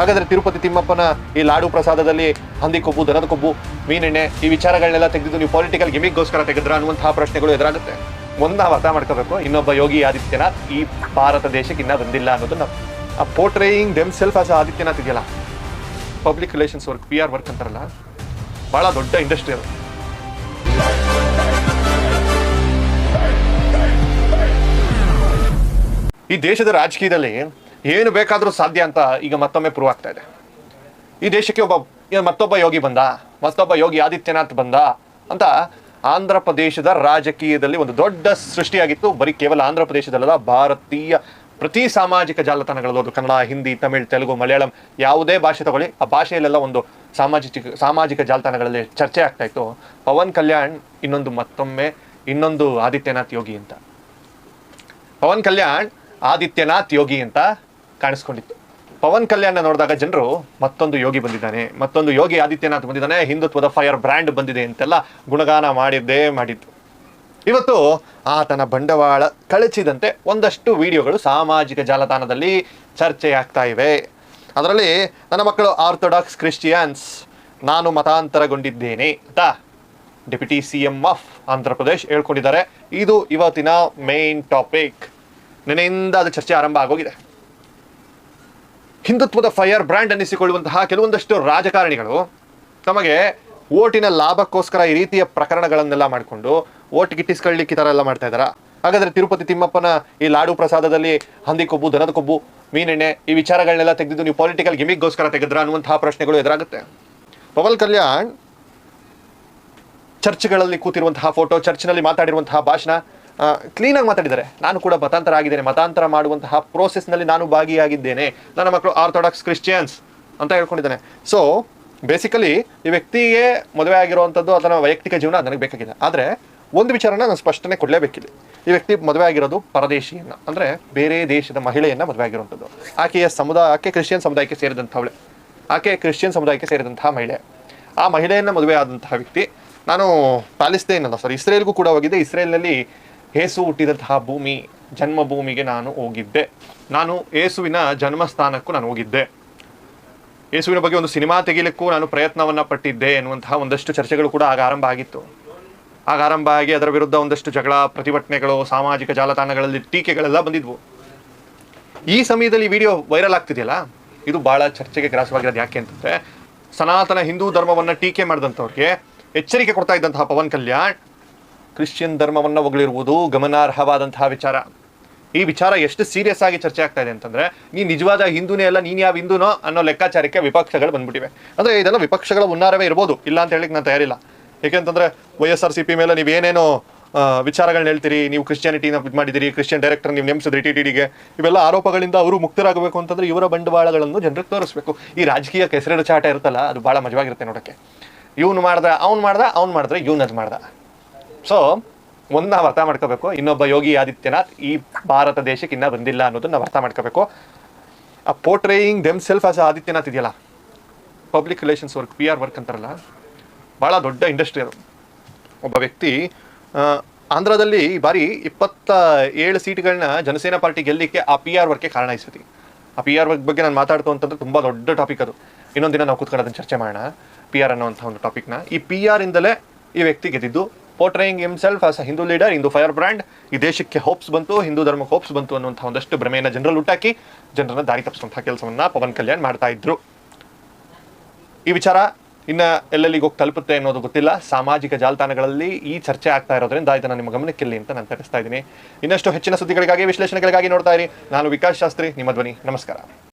ಹಾಗಾದ್ರೆ ತಿರುಪತಿ ತಿಮ್ಮಪ್ಪನ ಈ ಲಾಡು ಪ್ರಸಾದದಲ್ಲಿ ಹಂದಿ ಕೊಬ್ಬು, ದನದ ಕೊಬ್ಬು ಮೀನೆಣ್ಣೆ ಈ ವಿಚಾರಗಳನ್ನೆಲ್ಲ ತೆಗೆದು ನೀವು ಪೊಲಿಟಿಕಲ್ ಗಿಮಿಕ್ಗೋಸ್ಕರ ತೆಗೆದ್ರ ಅನ್ನುವಂತಹ ಪ್ರಶ್ನೆಗಳು ಎದುರಾಗುತ್ತೆ. ಒಂದು ನಾವು ಅರ್ಥ ಮಾಡ್ಕೋಬೇಕು, ಇನ್ನೊಬ್ಬ ಯೋಗಿ ಆದಿತ್ಯನಾಥ್ ಈ ಭಾರತ ದೇಶಕ್ಕೆ ಇನ್ನೂ ಬಂದಿಲ್ಲ ಅನ್ನೋದನ್ನ ಆ portraying them self as Adityanath ಇದೆಯಲ್ಲ public relations work P R work ಅಂತಾರಲ್ಲ ಭಾಳ ದೊಡ್ಡ ಇಂಡಸ್ಟ್ರಿ ಅದು. ಈ ದೇಶದ ರಾಜಕೀಯದಲ್ಲಿ ಏನು ಬೇಕಾದರೂ ಸಾಧ್ಯ ಅಂತ ಈಗ ಮತ್ತೊಮ್ಮೆ ಪ್ರೂವ್ ಆಗ್ತಾ ಇದೆ. ಈ ದೇಶಕ್ಕೆ ಒಬ್ಬ ಮತ್ತೊಬ್ಬ ಯೋಗಿ ಬಂದ, ಮತ್ತೊಬ್ಬ ಯೋಗಿ ಆದಿತ್ಯನಾಥ್ ಬಂದ ಅಂತ ಆಂಧ್ರ ಪ್ರದೇಶದ ರಾಜಕೀಯದಲ್ಲಿ ಒಂದು ದೊಡ್ಡ ಸೃಷ್ಟಿಯಾಗಿತ್ತು. ಬರೀ ಕೇವಲ ಆಂಧ್ರ ಪ್ರದೇಶದಲ್ಲದ ಭಾರತೀಯ ಪ್ರತಿ ಸಾಮಾಜಿಕ ಜಾಲತಾಣಗಳಲ್ಲೂ ಅದು ಕನ್ನಡ, ಹಿಂದಿ, ತಮಿಳ್, ತೆಲುಗು, ಮಲಯಾಳಂ ಯಾವುದೇ ಭಾಷೆ ತಗೊಳ್ಳಿ, ಆ ಭಾಷೆಯಲ್ಲೆಲ್ಲ ಒಂದು ಸಾಮಾಜಿಕ ಸಾಮಾಜಿಕ ಜಾಲತಾಣಗಳಲ್ಲಿ ಚರ್ಚೆ ಆಗ್ತಾ ಇತ್ತು. ಪವನ್ ಕಲ್ಯಾಣ್ ಇನ್ನೊಂದು ಮತ್ತೊಮ್ಮೆ, ಇನ್ನೊಂದು ಆದಿತ್ಯನಾಥ್ ಯೋಗಿ ಅಂತ. ಪವನ್ ಕಲ್ಯಾಣ್ ಆದಿತ್ಯನಾಥ್ ಯೋಗಿ ಅಂತ ಕಾಣಿಸ್ಕೊಂಡಿತ್ತು. ಪವನ್ ಕಲ್ಯಾಣ ನೋಡಿದಾಗ ಜನರು ಮತ್ತೊಂದು ಯೋಗಿ ಬಂದಿದ್ದಾನೆ, ಮತ್ತೊಂದು ಯೋಗಿ ಆದಿತ್ಯನಾಥ್ ಬಂದಿದ್ದಾನೆ, ಹಿಂದುತ್ವದ ಫೈರ್ ಬ್ರ್ಯಾಂಡ್ ಬಂದಿದೆ ಅಂತೆಲ್ಲ ಗುಣಗಾನ ಮಾಡಿದ್ದೇ ಮಾಡಿದ್ದು. ಇವತ್ತು ಆತನ ಬಂಡವಾಳ ಕಳಚಿದಂತೆ ಒಂದಷ್ಟು ವಿಡಿಯೋಗಳು ಸಾಮಾಜಿಕ ಜಾಲತಾಣದಲ್ಲಿ ಚರ್ಚೆಯಾಗ್ತಾ ಇವೆ. ಅದರಲ್ಲಿ ನನ್ನ ಮಕ್ಕಳು ಆರ್ಥೋಡಾಕ್ಸ್ ಕ್ರಿಶ್ಚಿಯನ್ಸ್, ನಾನು ಮತಾಂತರಗೊಂಡಿದ್ದೇನೆ ಅಂತ deputy C M of Andhra Pradesh ಹೇಳ್ಕೊಂಡಿದ್ದಾರೆ. ಇದು ಇವತ್ತಿನ ಮೇನ್ ಟಾಪಿಕ್ ನಿನ್ನೆಯಿಂದ ಅದು ಚರ್ಚೆ ಆರಂಭ ಆಗೋಗಿದೆ. ಹಿಂದುತ್ವದ ಫೈರ್ ಬ್ರ್ಯಾಂಡ್ ಅನ್ನಿಸಿಕೊಳ್ಳುವಂತಹ ಕೆಲವೊಂದಷ್ಟು ರಾಜಕಾರಣಿಗಳು ತಮಗೆ ಓಟಿನ ಲಾಭಕ್ಕೋಸ್ಕರ ಈ ರೀತಿಯ ಪ್ರಕರಣಗಳನ್ನೆಲ್ಲ ಮಾಡಿಕೊಂಡು ಓಟ್ ಗಿಟ್ಟಿಸ್ಕೊಳ್ಳಿಕ್ಕೆ ಈ ಥರ ಎಲ್ಲ ಮಾಡ್ತಾ ಇದ್ದಾರಾ? ಹಾಗಾದರೆ ತಿರುಪತಿ ತಿಮ್ಮಪ್ಪನ ಈ ಲಾಡು ಪ್ರಸಾದದಲ್ಲಿ ಹಂದಿ ಕೊಬ್ಬು, ದನದ ಕೊಬ್ಬು, ಮೀನೆಣ್ಣೆ ಈ ವಿಚಾರಗಳನ್ನೆಲ್ಲ ತೆಗೆದು ನೀವು ಪೊಲಿಟಿಕಲ್ ಗಿಮಿಕ್ಗೋಸ್ಕರ ತೆಗೆದ್ರ ಅನ್ನುವಂತಹ ಪ್ರಶ್ನೆಗಳು ಎದುರಾಗುತ್ತೆ. ಪವನ್ ಕಲ್ಯಾಣ್ ಚರ್ಚ್ಗಳಲ್ಲಿ ಕೂತಿರುವಂತಹ ಫೋಟೋ ಚರ್ಚ್ನಲ್ಲಿ ಮಾತಾಡಿರುವಂತಹ ಭಾಷಣ ಕ್ಲೀನಾಗಿ ಮಾತಾಡಿದ್ದಾರೆ. ನಾನು ಕೂಡ ಮತಾಂತರ ಆಗಿದ್ದೇನೆ ಮತಾಂತರ ಮಾಡುವಂತಹ ಪ್ರೋಸೆಸ್ನಲ್ಲಿ ನಾನು ಭಾಗಿಯಾಗಿದ್ದೇನೆ. ನನ್ನ ಮಕ್ಕಳು ಆರ್ಥೋಡಾಕ್ಸ್ ಕ್ರಿಶ್ಚಿಯನ್ಸ್ ಅಂತ ಹೇಳ್ಕೊಂಡಿದ್ದಾನೆ. ಸೊ ಬೇಸಿಕಲಿ ಈ ವ್ಯಕ್ತಿಗೆ ಮದುವೆ ಆಗಿರುವಂಥದ್ದು ಅದನ್ನ ವೈಯಕ್ತಿಕ ಜೀವನ ನನಗೆ ಬೇಕಾಗಿದೆ. ಆದರೆ, ಒಂದು ವಿಚಾರನ ನಾನು ಸ್ಪಷ್ಟನೆ ಕೊಡಲೇಬೇಕಿಲ್ಲ ಈ ವ್ಯಕ್ತಿ ಮದುವೆ ಆಗಿರೋದು ಪರದೇಶಿಯನ್ನ, ಅಂದರೆ ಬೇರೆ ದೇಶದ ಮಹಿಳೆಯನ್ನು ಮದುವೆ ಆಗಿರುವಂಥದ್ದು. ಆಕೆಯ ಸಮುದಾಯ, ಆಕೆ ಕ್ರಿಶ್ಚಿಯನ್ ಸಮುದಾಯಕ್ಕೆ ಸೇರಿದಂಥವಳೆ. ಆಕೆ ಕ್ರಿಶ್ಚಿಯನ್ ಸಮುದಾಯಕ್ಕೆ ಸೇರಿದಂತಹ ಮಹಿಳೆ. ಆ ಮಹಿಳೆಯನ್ನು ಮದುವೆ ಆದಂತಹ ವ್ಯಕ್ತಿ, ನಾನು ಪ್ಯಾಲಿಸ್ತೇನಲ್ಲ ಸರ್ ಇಸ್ರೇಲ್ಗೂ ಕೂಡ ಹೋಗಿದ್ದೆ. ಇಸ್ರೇಲ್ನಲ್ಲಿ ಏಸು ಹುಟ್ಟಿದಂತಹ ಭೂಮಿ, ಜನ್ಮಭೂಮಿಗೆ ನಾನು ಹೋಗಿದ್ದೆ. ನಾನು ಏಸುವಿನ ಜನ್ಮಸ್ಥಾನಕ್ಕೂ ನಾನು ಹೋಗಿದ್ದೆ. ಯೇಸುವಿನ ಬಗ್ಗೆ ಒಂದು ಸಿನಿಮಾ ತೆಗಿಲಿಕ್ಕೂ ನಾನು ಪ್ರಯತ್ನವನ್ನ ಪಟ್ಟಿದ್ದೆ ಎನ್ನುವಂತಹ ಒಂದಷ್ಟು ಚರ್ಚೆಗಳು ಕೂಡ ಆಗ ಆರಂಭ ಆಗಿತ್ತು. ಆಗ ಆರಂಭ ಆಗಿ ಅದರ ವಿರುದ್ಧ ಒಂದಷ್ಟು ಜಗಳ, ಪ್ರತಿಭಟನೆಗಳು, ಸಾಮಾಜಿಕ ಜಾಲತಾಣಗಳಲ್ಲಿ ಟೀಕೆಗಳೆಲ್ಲ ಬಂದಿದ್ವು. ಈ ಸಮಯದಲ್ಲಿ ವಿಡಿಯೋ ವೈರಲ್ ಆಗ್ತಿದೆಯಲ್ಲ? ಇದು ಬಹಳ ಚರ್ಚೆಗೆ ಗ್ರಾಸವಾಗಿರೋದು ಯಾಕೆ ಅಂತಂದರೆ, ಸನಾತನ ಹಿಂದೂ ಧರ್ಮವನ್ನ ಟೀಕೆ ಮಾಡಿದಂಥವ್ರಿಗೆ ಎಚ್ಚರಿಕೆ ಕೊಡ್ತಾ ಇದ್ದಂತಹ ಪವನ್ ಕಲ್ಯಾಣ್ ಕ್ರಿಶ್ಚಿಯನ್ ಧರ್ಮವನ್ನು ಹೊಗಳಿರುವುದು ಗಮನಾರ್ಹವಾದಂತಹ ವಿಚಾರ. ಈ ವಿಚಾರ ಎಷ್ಟು ಸೀರಿಯಸ್ ಆಗಿ ಚರ್ಚೆ ಆಗ್ತಾ ಇದೆ ಅಂತಂದ್ರೆ, ನೀ ನಿಜವಾದ ಹಿಂದೂನೇ ಅಲ್ಲ, ನೀನು ಯಾವ ಹಿಂದೂನೋ ಅನ್ನೋ ಲೆಕ್ಕಾಚಾರಕ್ಕೆ ವಿಪಕ್ಷಗಳು ಬಂದ್ಬಿಟ್ಟಿವೆ. ಅಂದ್ರೆ ಇದೆಲ್ಲ ವಿಪಕ್ಷಗಳ ಉನ್ನಾರವೇ ಇರ್ಬೋದು. ಇಲ್ಲ ಅಂತ ಹೇಳಿಕ್ ನಾನು ತಯಾರಿಲ್ಲ. ಏಕೆಂತಂದ್ರೆ Y S R C P ಮೇಲೆ ನೀವೇನೇನೋ ವಿಚಾರಗಳನ್ನ ಹೇಳ್ತೀರಿ, ನೀವು ಕ್ರಿಶ್ಚಿಯಾನಿಟಿನ ಇದು ಮಾಡಿದಿರಿ ಕ್ರಿಶ್ಚಿಯನ್ ಡೈರೆಕ್ಟರ್ ನೀವು ನೇಮಿಸಿದ್ರಿ ಟಿ ಟಿಗೆ ಇವೆಲ್ಲ ಆರೋಪಗಳಿಂದ ಅವರು ಮುಕ್ತರಾಗಬೇಕು ಅಂತಂದ್ರೆ ಇವರ ಬಂಡವಾಳಗಳನ್ನು ಜನರಿಗೆ ತೋರಿಸ್ಬೇಕು. ಈ ರಾಜಕೀಯ ಕೆಸರೆಡು ಚಾಟ ಇರುತ್ತಲ್ಲ, ಅದು ಬಹಳ ಮಜವಾಗಿರುತ್ತೆ ನೋಡೋಕ್ಕೆ. ಇವನು ಮಾಡ್ದ, ಅವ್ನು ಮಾಡ್ದ, ಅವ್ನು ಮಾಡಿದ್ರೆ ಇವನು ಅದು ಮಾಡ್ದ. ಸೊ ಒಂದು ನಾವು ಅರ್ಥ ಮಾಡ್ಕೋಬೇಕು, ಇನ್ನೊಬ್ಬ ಯೋಗಿ ಆದಿತ್ಯನಾಥ್ ಈ ಭಾರತ ದೇಶಕ್ಕೆ ಇನ್ನೂ ಬಂದಿಲ್ಲ ಅನ್ನೋದು ನಾವು ಅರ್ಥ ಮಾಡ್ಕೋಬೇಕು. ಆ portraying them self as Adityanath ಇದೆಯಲ್ಲ public relations work P R work ಅಂತಾರಲ್ಲ ಭಾಳ ದೊಡ್ಡ ಇಂಡಸ್ಟ್ರಿ ಅದು. ಒಬ್ಬ ವ್ಯಕ್ತಿ ಆಂಧ್ರದಲ್ಲಿ ಈ ಬಾರಿ ಇಪ್ಪತ್ತ ಏಳು ಸೀಟ್ಗಳನ್ನ ಜನಸೇನಾ ಪಾರ್ಟಿ ಗೆಲ್ಲಿಕ್ಕೆ ಆ ಪಿ ಆರ್ ವರ್ಕ್ಗೆ ಕಾರಣ ಐಸತಿ ಆ ಪಿ ಆರ್ ವರ್ಕ್ ಬಗ್ಗೆ ನಾನು ಮಾತಾಡ್ತು ಅಂತಂದ್ರೆ ತುಂಬ ದೊಡ್ಡ ಟಾಪಿಕ್ ಅದು. ಇನ್ನೊಂದು ದಿನ ನಾವು ಕೂತ್ಕೊಂಡು ಅದನ್ನು ಚರ್ಚೆ ಮಾಡೋಣ ಪಿ ಆರ್ ಅನ್ನೋಂಥ ಒಂದು ಟಾಪಿಕ್ನ ಈ ಪಿ ಆರ್ ಇಂದಲೇ ಈ ವ್ಯಕ್ತಿ ಗೆದ್ದಿದ್ದು portraying himself as a Hindu leader Hindu fire brand ಈ ದೇಶಕ್ಕೆ ಹೋಪ್ಸ್ ಬಂತು, ಹಿಂದೂ ಧರ್ಮಕ್ಕೆ ಹೋಪ್ಸ್ ಬಂತು ಅನ್ನುವಂಥ ಒಂದಷ್ಟು ಭ್ರಮೆಯನ್ನು ಜನರಲ್ಲಿ ಹುಟ್ಟಾಕಿ ಜನರನ್ನ ದಾರಿ ತಪ್ಪಿಸುವಂತಹ ಕೆಲಸವನ್ನು ಪವನ್ ಕಲ್ಯಾಣ್ ಮಾಡ್ತಾ ಇದ್ರು. ಈ ವಿಚಾರ ಇನ್ನ ಎಲ್ಲೆಲ್ಲಿಗೆ ಹೋಗಿ ತಲುಪುತ್ತೆ ಅನ್ನೋದು ಗೊತ್ತಿಲ್ಲ. ಸಾಮಾಜಿಕ ಜಾಲತಾಣಗಳಲ್ಲಿ ಈ ಚರ್ಚೆ ಆಗ್ತಾ ಇರೋದ್ರಿಂದ ಇದನ್ನ ನಿಮ್ಮ ಗಮನಕ್ಕಿಲ್ಲಿ ಅಂತ ನಾನು ತಿಳಿಸ್ತಾ ಇದ್ದೀನಿ. ಇನ್ನಷ್ಟು ಹೆಚ್ಚಿನ ಸುದ್ದಿಗಳಿಗಾಗಿ, ವಿಶ್ಲೇಷಣೆಗಳಿಗಾಗಿ ನೋಡ್ತಾ ಇರಿ. ನಾನು ವಿಕಾಸ್ ಶಾಸ್ತ್ರಿ, ನಿಮ್ಮ ಧ್ವನಿ. ನಮಸ್ಕಾರ.